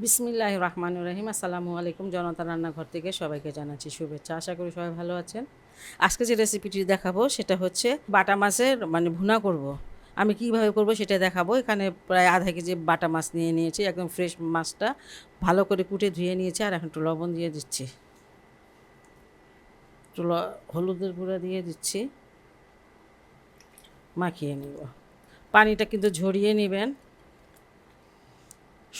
বিসমিল্লাহ রহমান রহিম। আসসালামু আলাইকুম জনতা রান্নাঘর থেকে সবাইকে জানাচ্ছি শুভেচ্ছা। আশা করি সবাই ভালো আছেন। আজকে যে রেসিপিটি দেখাবো, সেটা হচ্ছে বাটা মাছের মানে ভুনা করব। আমি কীভাবে করব সেটা দেখাবো। এখানে প্রায় আধা কেজি বাটা মাছ নিয়ে নিয়েছি, একদম ফ্রেশ মাছটা। ভালো করে কুটে ধুয়ে নিয়েছি আর এখন একটু লবণ দিয়ে দিচ্ছি। একটু হলুদের গুঁড়া দিয়ে দিচ্ছি। মাখিয়ে নিব। পানিটা কিন্তু ঝরিয়ে নেবেন।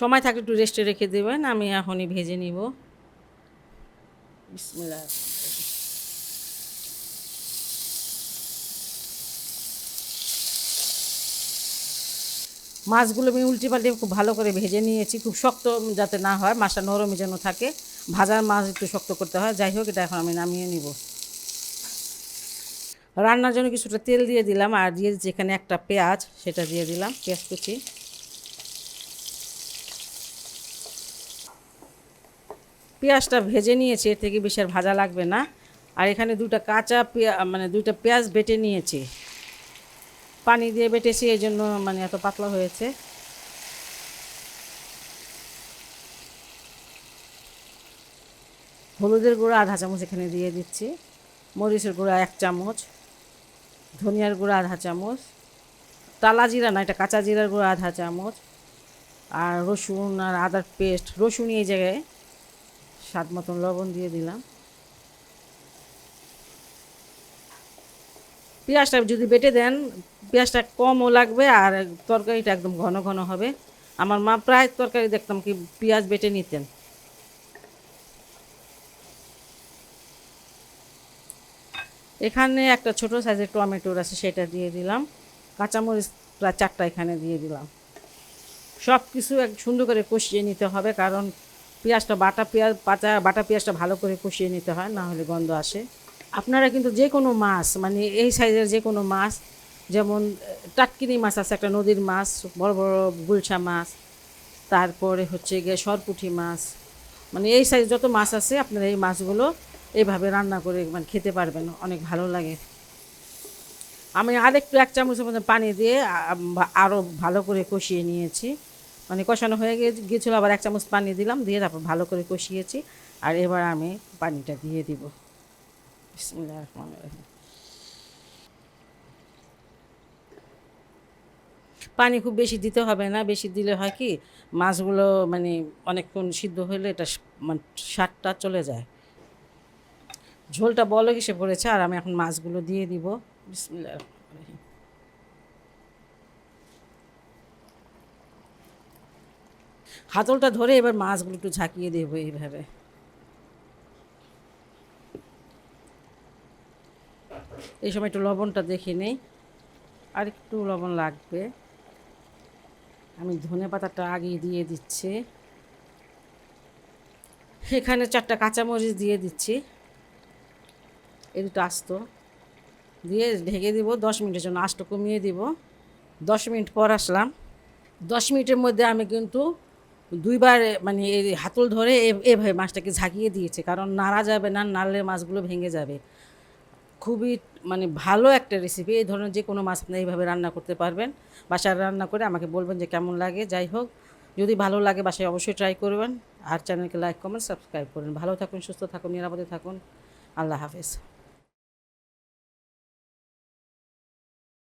সময় থাকলে একটু রেস্টে রেখে দেবেন, আমি এখনই ভেজে নিব। মাছগুলো আমি উল্টে পাল্টে খুব ভালো করে ভেজে নিয়েছি, খুব শক্ত যাতে না হয়, মাছটা নরমে যেন থাকে। ভাজার মাছ একটু শক্ত করতে হয়, যাই হোক, এটা এখন আমি নামিয়ে নিব। রান্নার জন্য কিছুটা তেল দিয়ে দিলাম, আর দিয়ে যেখানে একটা পেঁয়াজ, সেটা দিয়ে দিলাম, পেঁয়াজ কুচি। পেঁয়াজটা ভেজে নিয়েছি, এর থেকে বেশি আর ভাজা লাগবে না। আর এখানে দুটো কাঁচা পেঁয়া মানে দুইটা পেঁয়াজ বেটে নিয়েছি। পানি দিয়ে বেটেছি, এই জন্য মানে এত পাতলা হয়েছে। হলুদের গুঁড়া আধা চামচ এখানে দিয়ে দিচ্ছি। মরিচের গুঁড়া এক চামচ। ধনিয়ার গুঁড়া আধা চামচ। তালা জিরা না, এটা কাঁচা জিরার গুঁড়া আধা চামচ। আর রসুন আর আদার পেস্ট, রসুন এই জায়গায় স্বাদ মতন লবণ দিয়ে দিলাম। পেঁয়াজটা যদি বেটে দেন, পেঁয়াজটা কমও লাগবে আর তরকারিটা একদম ঘন ঘন হবে। আমার মা প্রায় তরকারি দেখতাম কি পেঁয়াজ বেটে নিতেন। এখানে একটা ছোট সাইজের টমেটোর আছে, সেটা দিয়ে দিলাম। কাঁচামরিচ প্রায় চারটা এখানে দিয়ে দিলাম। সব কিছু এক সুন্দর করে কষিয়ে নিতে হবে, কারণ পেঁয়াজটা, বাটা পেঁয়াজ পাতা বাটা পেঁয়াজটা ভালো করে কষিয়ে নিতে হয়, না হলে গন্ধ আসে। আপনারা কিন্তু যে কোনো মাছ মানে এই সাইজের যে কোনো মাছ, যেমন টাটকিনি মাছ আছে, একটা নদীর মাছ, বড় বড় গুলশা মাছ, তারপরে হচ্ছে গিয়ে সরপুঁটি মাছ মানে এই সাইজ যত মাছ আছে, আপনারা এই মাছগুলো এইভাবে রান্না করে মানে খেতে পারবেন, অনেক ভালো লাগে। আমি আরেকটু এক মধ্যে পানি দিয়ে আরও ভালো করে কষিয়ে নিয়েছি। মানে কষানো হয়ে গিয়ে গিয়েছিল আবার এক চামচ পানি দিলাম, দিয়ে তারপর ভালো করে কষিয়েছি। আর এবার আমি পানিটা দিয়ে দিব। পানি খুব বেশি দিতে হবে না, বেশি দিলে হয় কি, মাছগুলো মানে অনেকক্ষণ সিদ্ধ হলে এটা মানে স্বাদটা চলে যায়। ঝোলটা বলো কিসে পড়েছে, আর আমি এখন মাছগুলো দিয়ে দিব। বিসমিল্লাহির রহমানির রহিম। হাতলটা ধরে এবার মাছগুলো একটু ঝাঁকিয়ে দেবো এইভাবে। এই সময় একটু লবণটা দেখে নেই। আর একটু লবণ লাগবে। আমি ধনে পাতাটা আগে দিয়ে দিচ্ছি। এখানে চারটা কাঁচামরিচ দিয়ে দিচ্ছি। এই দুটো আস্ত। দিয়ে ঢেকে দিব দশ মিনিটের জন্য। আস্ত কমিয়ে দিব। দশ মিনিট পর আসলাম। দশ মিনিটের মধ্যে আমি কিন্তু দুইবার মানে এই হাতল ধরে এভাবে মাছটাকে ঝাঁকিয়ে দিয়েছে, কারণ নাড়া যাবে না, নাড়লে মাছগুলো ভেঙে যাবে। খুবই মানে ভালো একটা রেসিপি এই ধরনের যে কোনো মাছ আপনি এইভাবে রান্না করতে পারবেন। বাসায় রান্না করে আমাকে বলবেন যে কেমন লাগে, যাই হোক। যদি ভালো লাগে বাসায় অবশ্যই ট্রাই করবেন। আর চ্যানেলকে লাইক কমেন্ট সাবস্ক্রাইব করুন। ভালো থাকুন, সুস্থ থাকুন, নিরাপদে থাকুন। আল্লাহ হাফেজ।